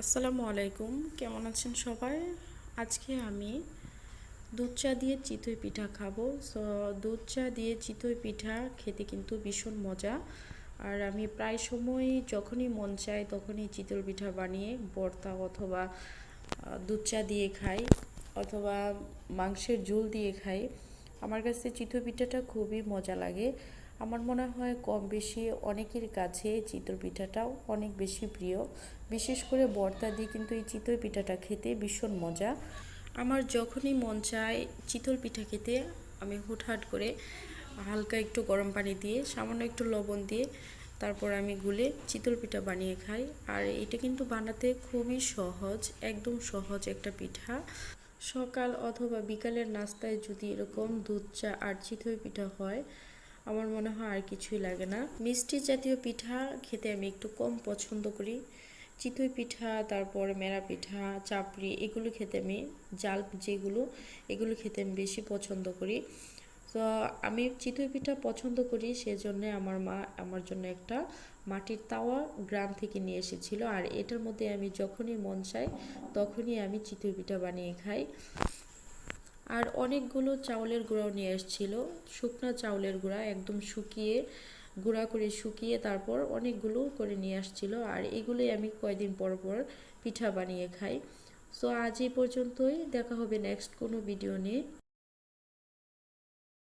আসসালামু আলাইকুম, কেমন আছেন সবাই? আজকে আমি দুধ চা দিয়ে চিতই পিঠা খাব। সো দুধ চা দিয়ে চিতই পিঠা খেতে কিন্তু ভীষণ মজা। আর আমি প্রায় সময় যখনই মন চায় তখনই চিতল পিঠা বানিয়ে বর্তা অথবা দুধ চা দিয়ে খাই অথবা মাংসের ঝোল দিয়ে খাই। আমার কাছে চিতই পিঠাটা খুবই মজা লাগে। আমার মনে হয় কম বেশি অনেকের কাছে চিতই পিঠাটাও অনেক বেশি প্রিয়। বিশেষ করে বর্তা দিয়ে কিন্তু এই চিতই পিঠাটা খেতে ভীষণ মজা। আমার যখনই মন চায় চিতল পিঠা খেতে, আমি হুটহাট করে হালকা একটু গরম পানি দিয়ে, সামান্য একটু লবণ দিয়ে তারপর আমি গুলে চিতল পিঠা বানিয়ে খাই। আর এটা কিন্তু বানাতে খুবই সহজ, একদম সহজ একটা পিঠা। সকাল অথবা বিকালের নাস্তায় যদি এরকম দুধ, চা, আর চিতই পিঠা হয়, আমার মনে হয় আর কিছুই লাগে না। মিষ্টি জাতীয় পিঠা খেতে আমি একটু কম পছন্দ করি। চিতই পিঠা, তারপর মেরা পিঠা, চাপড়ি, এগুলো খেতে আমি, জাল যেগুলো, এগুলো খেতে আমি বেশি পছন্দ করি। তো আমি চিতই পিঠা পছন্দ করি, সেজন্য আমার মা, আমার জন্য একটা মাটির তাওয়া গ্রাম থেকে নিয়ে এসেছিল। আর এটার মধ্যে আমি যখনই মন চাই, তখনই আমি চিতই পিঠা বানিয়ে খাই। আর অনেকগুলো চাউলের গুঁড়াও নিয়ে এসেছিল। শুকনা চাউলের গুঁড়া, একদম শুকিয়ে, গুঁড়া করে শুকিয়ে তারপর অনেকগুলো করে নিয়ে আসছিল। আর এগুলোই আমি কয়দিন পর পর পিঠা বানিয়ে খাই। সো আজ এই পর্যন্তই। দেখা হবে নেক্সট কোনো ভিডিও নিয়ে।